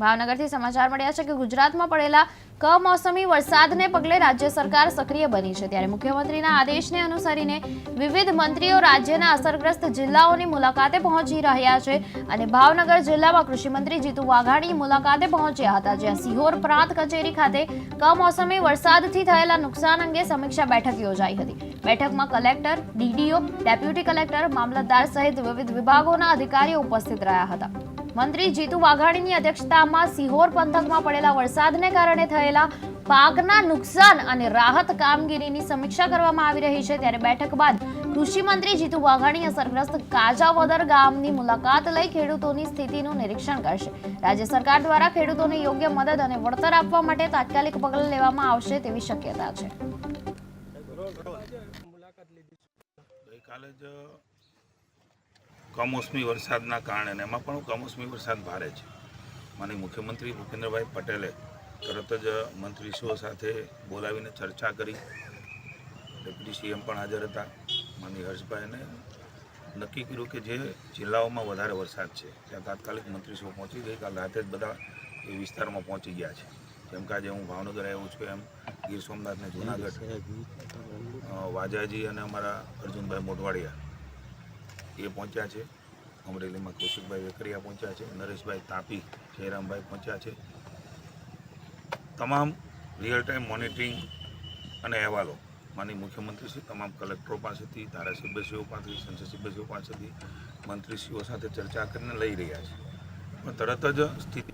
ભાવનગરથી સમાચાર મળ્યા છે કે ગુજરાતમાં પડેલા કમોસમી વરસાદને પગલે રાજ્ય સરકાર સક્રિય બની છે. ત્યારે મુખ્યમંત્રીના આદેશને અનુસરીને વિવિધ મંત્રીઓ રાજ્યના અસરગ્રસ્ત જિલ્લાઓની મુલાકાતે પહોંચી રહ્યા છે અને ભાવનગર જિલ્લામાં કૃષિમંત્રી જીતુ વાઘાણી મુલાકાતે પહોંચ્યા હતા, જ્યાં સિહોર પ્રાંત કચેરી ખાતે કમોસમી વરસાદથી થયેલા નુકસાન અંગે સમીક્ષા બેઠક યોજાઈ હતી. બેઠકમાં કલેક્ટર, ડીડીઓ, ડેપ્યુટી કલેક્ટર, મામલતદાર સહિત વિવિધ વિભાગોના અધિકારીઓ ઉપસ્થિત રહ્યા હતા. મંત્રી જીતુ વાઘાણીની અધ્યક્ષતામાં સિહોર પંથકમાં પડેલા વરસાદને કારણે થયેલા પાકના નુકસાન અને રાહત કામગીરીની સમીક્ષા કરવામાં આવી રહી છે. ત્યારે બેઠક બાદ કૃષિ મંત્રી જીતુ વાઘાણી અસરગ્રસ્ત કાજાવદર ગામની મુલાકાત લઈ ખેડૂતોની સ્થિતિનું નિરીક્ષણ કરશે. રાજ્ય સરકાર દ્વારા ખેડૂતોને યોગ્ય મદદ અને વળતર આપવા માટે તાત્કાલિક પગલાં લેવામાં આવશે તેવી શક્યતા છે. કમોસમી વરસાદના કારણે એમાં પણ કમોસમી વરસાદ ભારે છે. માની મુખ્યમંત્રી ભૂપેન્દ્રભાઈ પટેલે તરત જ મંત્રીશ્રીઓ સાથે બોલાવીને ચર્ચા કરી. ડેપ્યુટી સીએમ પણ હાજર હતા. માની હર્ષભાઈને નક્કી કર્યું કે જે જિલ્લાઓમાં વધારે વરસાદ છે, ત્યાં તાત્કાલિક મંત્રીશ્રીઓ પહોંચી ગઈકાલ રાતે જ બધા એ વિસ્તારમાં પહોંચી ગયા છે. જેમ કે આજે હું ભાવનગર આવ્યો છું એમ ગીર સોમનાથ ને જુનાગઢ વાજાજી અને અમારા અર્જુનભાઈ મોઢવાડિયા. એ પહોંચ્યા છે. અમરેલીમાં કૌશિકભાઈ વેકરિયા પહોંચ્યા છે, નરેશભાઈ તાપી, જયરામભાઈ પહોંચ્યા છે. તમામ રિયલ ટાઈમ મોનિટરિંગ અને અહેવાલો માની મુખ્યમંત્રીશ્રી તમામ કલેક્ટરો પાસેથી, ધારાસભ્યશ્રીઓ પાસેથી સંસદ સભ્યશ્રીઓ પાસેથી, મંત્રીશ્રીઓ સાથે ચર્ચા કરીને લઈ રહ્યા છે. પણ તરત જ સ્થિતિ